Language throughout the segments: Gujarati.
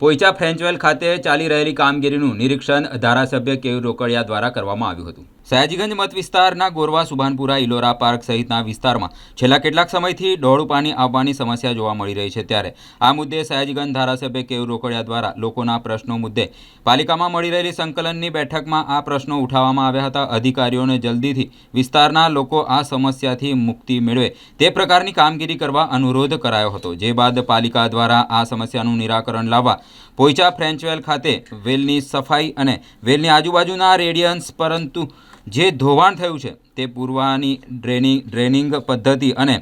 પોઈચા ફ્રેન્ચવેલ ખાતે ચાલી રહેલી કામગીરીનું નિરીક્ષણ ધારાસભ્ય કેયુર રોકડિયા દ્વારા કરવામાં આવ્યું હતું. સયાજીગંજ મત વિસ્તારના ગોરવા, સુભાનપુરા, ઇલોરા પાર્ક સહિતના વિસ્તારમાં છેલ્લા કેટલાક સમયથી ડોળું પાણી આવવાની સમસ્યા જોવા મળી રહી છે ત્યારે આ મુદ્દે સયાજીગંજ ધારાસભ્ય કેયુર રોકડિયા દ્વારા લોકોના પ્રશ્નો મુદ્દે પાલિકામાં મળી રહેલી સંકલનની બેઠકમાં આ પ્રશ્નો ઉઠાવવામાં આવ્યા હતા. અધિકારીઓને જલ્દીથી વિસ્તારના લોકો આ સમસ્યાથી મુક્તિ મેળવે તે પ્રકારની કામગીરી કરવા અનુરોધ કરાયો હતો. જે બાદ પાલિકા દ્વારા આ સમસ્યાનું નિરાકરણ લાવવા પોઈચા ફ્રેન્ચવેલ ખાતે વેલની સફાઈ અને વેલની આજુબાજુના રેડિયન્સ, પરંતુ જે ધોવાણ થયું છે તે પૂરવાની ડ્રેનિંગ ડ્રેનિંગ પદ્ધતિ અને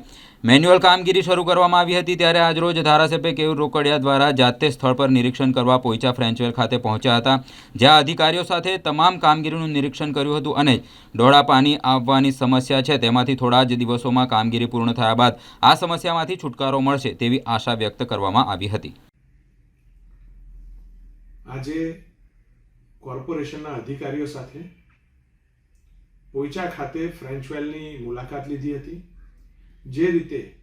મેન્યુઅલ કામગીરી શરૂ કરવામાં આવી હતી ત્યારે આજરોજ ધારાસભ્ય કેયુર રોકડિયા દ્વારા જાતે સ્થળ પર નિરીક્ષણ કરવા પોઈચા ફ્રેન્ચવેલ ખાતે પહોંચ્યા હતા, જ્યાં અધિકારીઓ સાથે તમામ કામગીરીનું નિરીક્ષણ કર્યું હતું અને ડોળા પાણી આવવાની સમસ્યા છે તેમાંથી થોડા જ દિવસોમાં કામગીરી પૂર્ણ થયા બાદ આ સમસ્યામાંથી છુટકારો મળશે તેવી આશા વ્યક્ત કરવામાં આવી હતી. આજે કોર્પોરેશનના અધિકારીઓ સાથે પોઈચા ખાતે ફ્રેન્ચવેલની મુલાકાત લીધી હતી. જે રીતે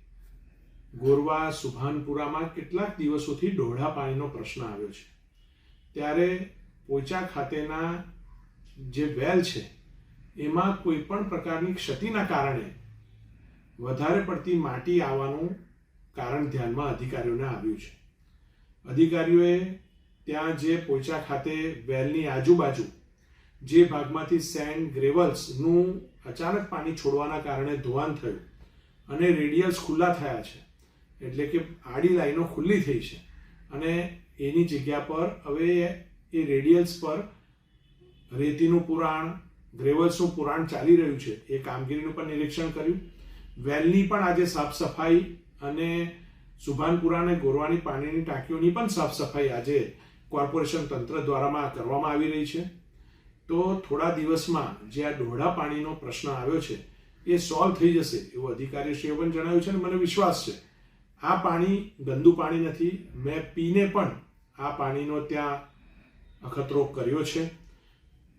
ગોરવા સુભાનપુરામાં કેટલાક દિવસોથી ડોઢા પાણીનો પ્રશ્ન આવ્યો છે. ત્યારે પોચા ખાતેના જે વેલ છે, એમાં કોઈ પણ પ્રકારની ક્ષતિના કારણે વધારે પડતી માટી આવવાનું કારણ ધ્યાનમાં અધિકારીઓને આવ્યું છે. અધિકારીઓએ ત્યાં જે પોચા ખાતે વેલની આજુબાજુ જે ભાગમાંથી સેન્ડ ગ્રેવલ્સનું અચાનક પાણી છોડવાના કારણે ધોવાણ થયું અને રેડિયલ્સ ખુલ્લા થયા છે, એટલે કે આડી લાઈનો ખુલ્લી થઈ છે. અને એની જગ્યા પર હવે એ રેડિયલ્સ પર રેતીનું પુરાણ, ગ્રેવલ્સનું પુરાણ ચાલી રહ્યું છે. એ કામગીરીનું પણ નિરીક્ષણ કર્યું. વેલની પણ આજે સાફ સફાઈ અને સુભાનપુરા અને ગોરવાની પાણીની ટાંકીઓની પણ સાફ સફાઈ આજે કોર્પોરેશન તંત્ર દ્વારામાં કરવામાં આવી રહી છે. તો થોડા દિવસમાં જે આ ડોઢા પાણીનો પ્રશ્ન આવ્યો છે, એ સોલ્વ થઈ જશે એવું અધિકારીશ્રીએ પણ જણાવ્યું છે અને મને વિશ્વાસ છે. આ પાણી ગંદુ પાણી નથી. મેં પીને પણ આ પાણીનો ત્યાં અખતરો કર્યો છે.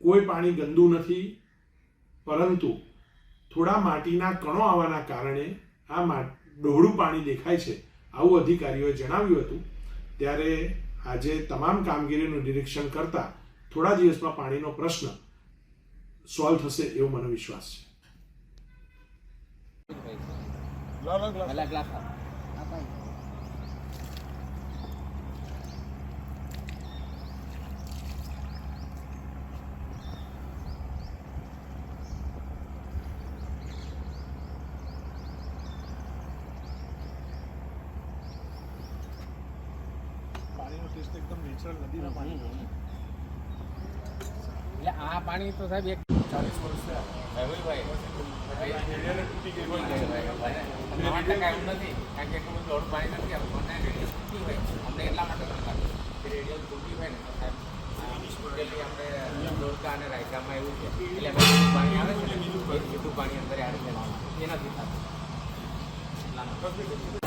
કોઈ પાણી ગંદુ નથી, પરંતુ થોડા માટીના કણો આવવાના કારણે આ ડોહળું પાણી દેખાય છે. આવું અધિકારીઓએ જણાવ્યું હતું. ત્યારે આજે તમામ કામગીરીનું નિરીક્ષણ કરતા થોડા દિવસમાં પાણીનો પ્રશ્ન સોલ્વ થશે એવો મને વિશ્વાસ છે. ટેસ્ટ એકદમ નેચરલ નદીના પાણી એટલે આ પાણી તો સાહેબ એક ચાલીસ વર્ષ એટલું અમને માટે રેડિયલ તૂટી હોય ને તો સાહેબ આપણે દોડકા અને રાયકામાં એવું છે. એટલે પાણી આવે છે ને પાણી અંદર આવી જાય એ નથી થતું